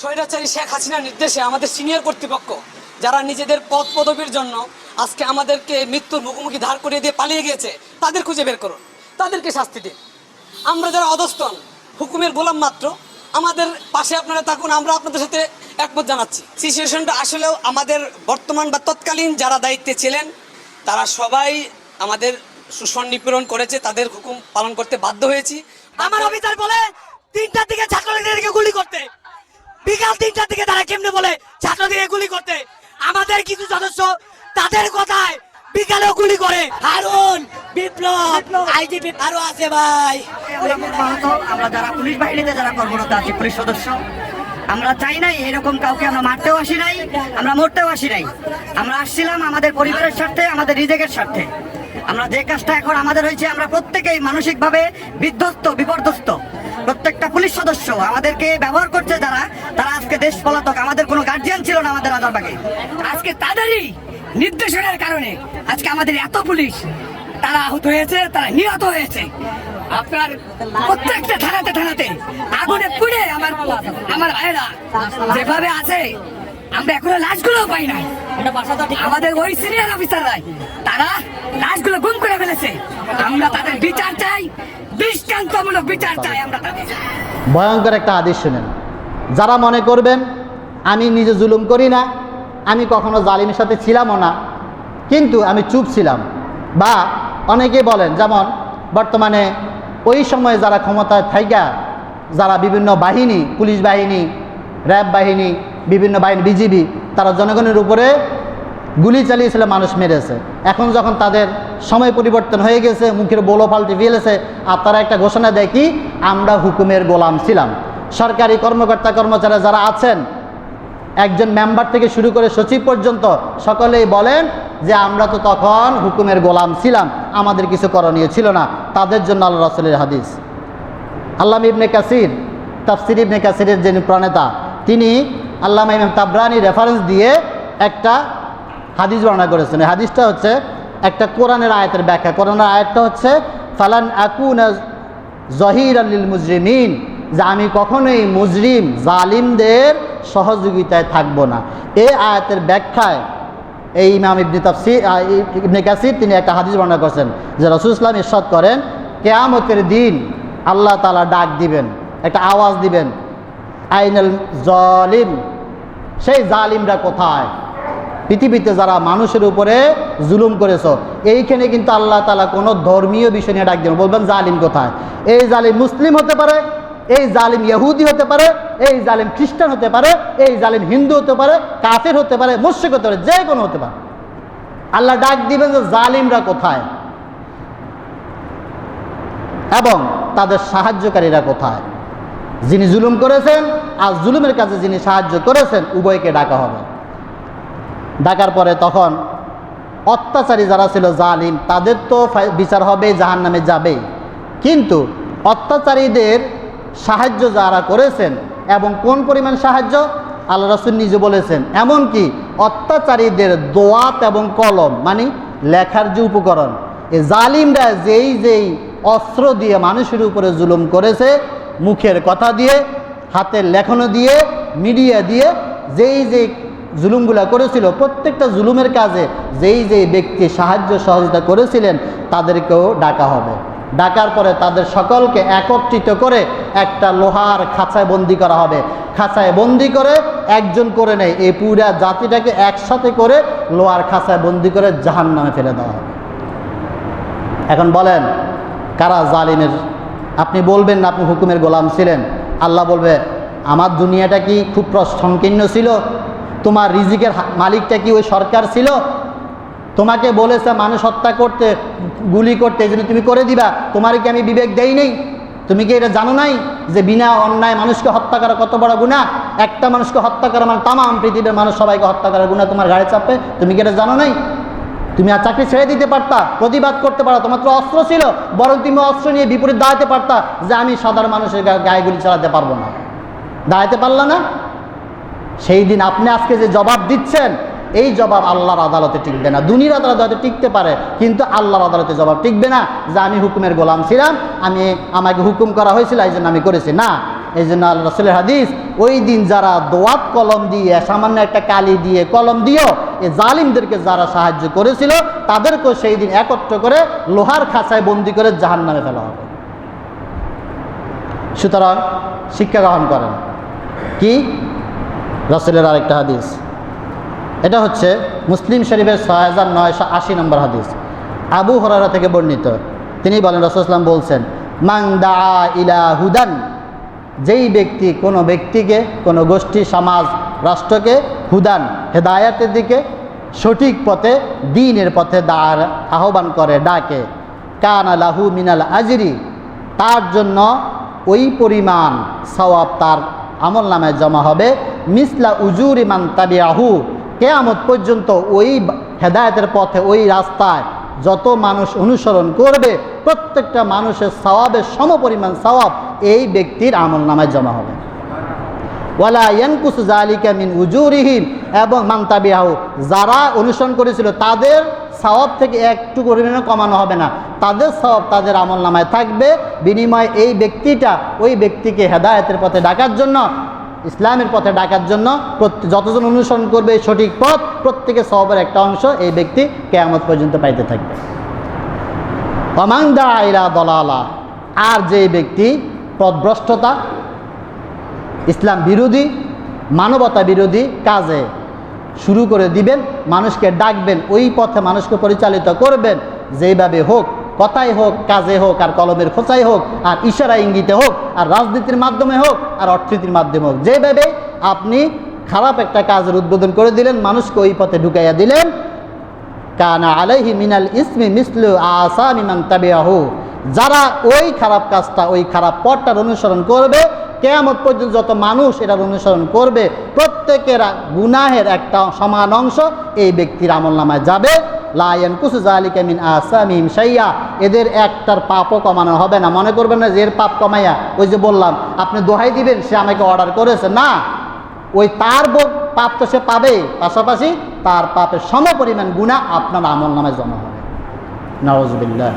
স্বৈরাচারী শেখ হাসিনার নির্দেশে আমাদের সিনিয়র কর্তৃপক্ষ, যারা নিজেদের পদ পদবীর জন্য আজকে আমাদেরকে মৃত্যুর মুখোমুখি ধার করিয়ে দিয়ে পালিয়ে গিয়েছে, তাদের খুঁজে বের করুন। তাদেরকে শাস্তি দিন। আমরা যারা অধস্তন হুকুমের গোলাম মাত্র, আমাদের পাশে আপনারা থাকুন, আমরা আপনাদের সাথে একমত জানাচ্ছি। সিচুয়েশনটা আসলেও আমাদের বর্তমান বা তৎকালীন যারা দায়িত্বে ছিলেন, তারা সবাই আমাদের শোষণ নিপীড়ন করেছে, তাদের হুকুম পালন করতে বাধ্য হয়েছি। আমার অফিসার বলে তিনটার দিকে তারা কেমনে বলে? ছাত্রলীগকে গুলি করতে। আমাদের কিছু সদস্য তাদের কথায় বিকালেও গুলি করে। হারুন বিপ্লব আইজিপি আরও আছে ভাই। আমরা যারা পুলিশ বাহিনীতে যারা কর্মরত আছি পুলিশ সদস্য আমরা চাই নাই এরকম কাউকে আমরা মারতেও আসি নাই আমরা মরতেও আসি নাই। আমরা আসছিলাম আমাদের পরিবারের স্বার্থে আমাদের রিজেকের স্বার্থে। আমরা যে কাজটা এখন আমাদের হয়েছে আমরা প্রত্যেকেই মানসিকভাবে বিধ্বস্ত বিপর্যস্ত। প্রত্যেকটা পুলিশ সদস্য আমাদেরকে ব্যবহার করছে যারা দেশ পলাতক, আমাদের কোনো গার্জিয়ান ছিল না আমাদের রাজারবাগে আজকে তাদেরই নির্দেশনার কারণে আজকে আমাদের এত পুলিশ, তারা আহত হয়েছে, তারা নিহত হয়েছে। আপনার প্রত্যেকটা থানাতে থানাতে আগুনে পুড়ে আমার আমার ভাইরা যেভাবে আছে, আমরা এখনও লাশগুলো পাই নাই। আমাদের ওই সিনিয়র অফিসাররাই তারা লাশগুলো গুম করে ফেলেছে। আমরা তাদের বিচার চাই, দৃষ্টান্তমূলক বিচার চাই আমরা তাদের। ভয়ঙ্কর একটা আদেশ শুনেন। যারা মনে করবেন আমি নিজে জুলুম করি না, আমি কখনো জালিমের সাথে ছিলামও না, কিন্তু আমি চুপ ছিলাম। বা অনেকেই বলেন, যেমন বর্তমানে ওই সময়ে যারা ক্ষমতায় থাইকা, যারা বিভিন্ন বাহিনী, পুলিশ বাহিনী, র্যাব বাহিনী, বিভিন্ন বাহিনী, বিজিবি, তারা জনগণের উপরে গুলি চালিয়েছিল, মানুষ মেরেছে। এখন যখন তাদের সময় পরিবর্তন হয়ে গেছে, মুখের বোলো পাল্টে ফেলেছে, আর তারা একটা ঘোষণা দেয় কি, আমরা হুকুমের গোলাম ছিলাম। সরকারি কর্মকর্তা কর্মচারী যারা আছেন, একজন মেম্বার থেকে শুরু করে সচিব পর্যন্ত সকলেই বলেন যে আমরা তো তখন হুকুমের গোলাম ছিলাম, আমাদের কিছু করণীয় ছিল না। তাদের জন্য আল্লাহ রসুলের হাদিস। আল্লাহ ইবনে কাসির, তাফসির ইবনে কাসিরের যিনি প্রণেতা, তিনি আল্লামা ইমাম তাবরানি রেফারেন্স দিয়ে একটা হাদিস বর্ণনা করেছেন। এই হাদিসটা হচ্ছে একটা কোরআনের আয়াতের ব্যাখ্যা। কোরআনের আয়াতটা হচ্ছে, ফালান আকুন জহির আল্লিল মুজরিমিন। যে আমি কখনোই মুজরিম জালিমদের সহযোগিতায় থাকব না। এই আয়াতের ব্যাখ্যায় এই ইমাম ইবনে তাফসির আহ, ইবনে কাসির তিনি একটা হাদিস বর্ণনা করছেন যে রসুল ইসলাম ইরশাদ করেন কেয়ামতের দিন আল্লাহ তালা ডাক দিবেন একটা আওয়াজ দিবেন আইনাল জলিম সেই জালিমরা কোথায়? পৃথিবীতে যারা মানুষের উপরে জুলুম করেছ এইখানে কিন্তু আল্লাহ তালা কোনো ধর্মীয় বিষয় নিয়ে ডাক দেবেন বলবেন জালিম কোথায়? এই জালিম মুসলিম হতে পারে এই জালিম ইহুদি হতে পারে, এই জালিম খ্রিস্টান হতে পারে, এই জালিম হিন্দু হতে পারে, কাফের হতে পারে, মুশ্রিক হতে পারে, যে কোনো হতে পারে। আল্লাহ ডাক দিবেন যে জালিমরা কোথায়? এবং তাদের সাহায্যকারীরা কোথায়? যিনি জুলুম করেছেন, আর জুলুমের কাছে যিনি সাহায্য করেছেন, উভয়কে ডাকা হবে। ডাকার পরে তখন অত্যাচারী যারা ছিল জালিম, তাদের তো বিচার হবে জাহান নামে যাবে। কিন্তু অত্যাচারীদের সাহায্য যারা করেছেন এবং কোন পরিমাণ সাহায্য? আল্লাহ রসুল নিজে বলেছেন এমনকি অত্যাচারীদের দোয়াত এবং কলম মানে লেখার যে উপকরণ এই জালিমরা যেই যেই অস্ত্র দিয়ে মানুষের উপরে জুলুম করেছে, মুখের কথা দিয়ে, হাতের লেখনও দিয়ে, মিডিয়া দিয়ে, যেই যেই জুলুমগুলা করেছিল, প্রত্যেকটা জুলুমের কাজে যেই যেই ব্যক্তি সাহায্য সহযোগিতা করেছিলেন, তাদেরকেও ডাকা হবে। ডাকার পরে তাদের সকলকে একত্রিত করে একটা লোহার খাঁচায় বন্দি করা হবে। খাঁচায় বন্দি করে একজন করে নেয়। এই পুরা জাতিটাকে একসাথে করে লোহার খাঁচায় বন্দি করে জাহান নামে ফেলে দেওয়া হবে। এখন বলেন, কারা জালিমের? আপনি বলবেন না আপনি হুকুমের গোলাম ছিলেন। আল্লাহ বলবে, আমার দুনিয়াটা কি খুব সংকীর্ণ ছিল? তোমার রিজিকের মালিকটা কি ওই সরকার ছিল? তোমাকে বলেছে মানুষ হত্যা করতে, গুলি করতে, এই তুমি করে দিবা। তোমার কি আমি বিবেক দেই নেই? তুমি কি এটা জানো নাই যে বিনা অন্যায় মানুষকে হত্যা করা কত বড় গুণা একটা মানুষকে হত্যা করা মানে তামাম পৃথিবীর মানুষ সবাইকে হত্যা করার গুণা তোমার গাড়ি চাপে। তুমি কি এটা জানো নাই? তুমি আর চাকরি ছেড়ে দিতে পারতা, প্রতিবাদ করতে পারো তোমার তো অস্ত্র ছিল। বরং তুমি অস্ত্র নিয়ে বিপরীত দাঁড়াতে পারতা যে আমি সাধারণ মানুষের গায়ে গুলি চালাতে পারব না। দাঁড়াতে পারলা না? সেই দিন আপনি আজকে যে জবাব দিচ্ছেন এই জবাব আল্লাহর আদালতে টিকবে না। দুনিয়ার আদালতে হয়তো টিকতে পারে, কিন্তু আল্লাহর আদালতে জবাব টিকবে না যে আমি হুকুমের গোলাম ছিলাম, আমি, আমাকে হুকুম করা হয়েছিল, এই জন্য আমি করেছি। না, এই জন্য আল্লাহ রসুলের হাদিস, ওই দিন যারা দোয়াত কলম দিয়ে, সামান্য একটা কালি দিয়ে কলম দিয়েও, এই জালিমদেরকে যারা সাহায্য করেছিল, তাদেরকেও সেই দিন একত্র করে লোহার খাঁচায় বন্দি করে জাহান নামে ফেলা হবে। সুতরাং শিক্ষা গ্রহণ করেন। কি? রসুলের আরেকটা হাদিস। এটা হচ্ছে মুসলিম শরীফের ছয় হাজার নয়শো আশি নম্বর হাদিস। আবু হরারা থেকে বর্ণিত। তিনি বলেন রসুলাম বলছেন মাং দা ইলা হুদান যেই ব্যক্তি কোনো ব্যক্তিকে, কোনো গোষ্ঠী, সমাজ, রাষ্ট্রকে হুদান, হেদায়াতের দিকে সঠিক পথে, দিনের পথে দাঁড় আহ্বান করে, ডাকে। কান আলাহু মিনাল আজরি, তার জন্য ওই পরিমাণ সওয়াব তার আমল নামে জমা হবে। মিসলা উজুর ইমান তাবিয়াহু কেয়ামত পর্যন্ত ওই হেদায়তের পথে, ওই রাস্তায় যত মানুষ অনুসরণ করবে, প্রত্যেকটা মানুষের সওয়াবের সমপরিমাণ সওয়াব এই ব্যক্তির আমল নামায় জমা হবে। ওয়ালা ইয়ানকুস জালিকা মিন উজুরিহিম এবং মান্তাবিয়াহু যারা অনুসরণ করেছিল তাদের সওয়াব থেকে একটু পরিমাণে কমানো হবে না। তাদের সওয়াব তাদের আমল নামায় থাকবে। বিনিময়ে এই ব্যক্তিটা ওই ব্যক্তিকে হেদায়েতের পথে ডাকার জন্য ইসলামের পথে ডাকার জন্য যতজন অনুসরণ করবে সঠিক পথ, প্রত্যেকের সওয়াবের একটা অংশ এই ব্যক্তি কেয়ামত পর্যন্ত পাইতে থাকবে। অমাংদা আইরা দলালা, আর যে ব্যক্তি পথভ্রষ্টতা, ইসলাম বিরোধী, মানবতা বিরোধী কাজে শুরু করে দিবেন, মানুষকে ডাকবেন, ওই পথে মানুষকে পরিচালিত করবেন, যেইভাবে হোক কথাই হোক, কাজে হোক, আর কলমের খোঁচাই হোক, আর ইশারা ইঙ্গিতে হোক, আর রাজনীতির মাধ্যমে হোক, আর অর্থনীতির মাধ্যমে হোক যেভাবে আপনি খারাপ একটা কাজের উদ্বোধন করে দিলেন, মানুষকে ওই পথে ঢুকাইয়া দিলেন, কানা আলাইহি মিনাল ইসমি মিসলু আসামি যারা ওই খারাপ কাজটা, ওই খারাপ পথটার অনুসরণ করবে, কেয়ামত পর্যন্ত যত মানুষ এটার অনুসরণ করবে, প্রত্যেকের গুনাহের একটা সমান অংশ এই ব্যক্তির আমল নামায় যাবে। লায়ন কুসু জালিকা মিন আসামিম সাইয়া এদের একটার পাপও কমানো হবে না। মনে করবেন না যে এর পাপ কমাইয়া ওই যে বললাম, আপনি দোহাই দিবেন, সে আমাকে অর্ডার করেছে। না, ওই তার পাপ তো সে পাবে। পাশাপাশি তার পাপের সম পরিমাণ গুণা আপনার আমল নামে জমা হবে। নওয়াজবিল্লাহ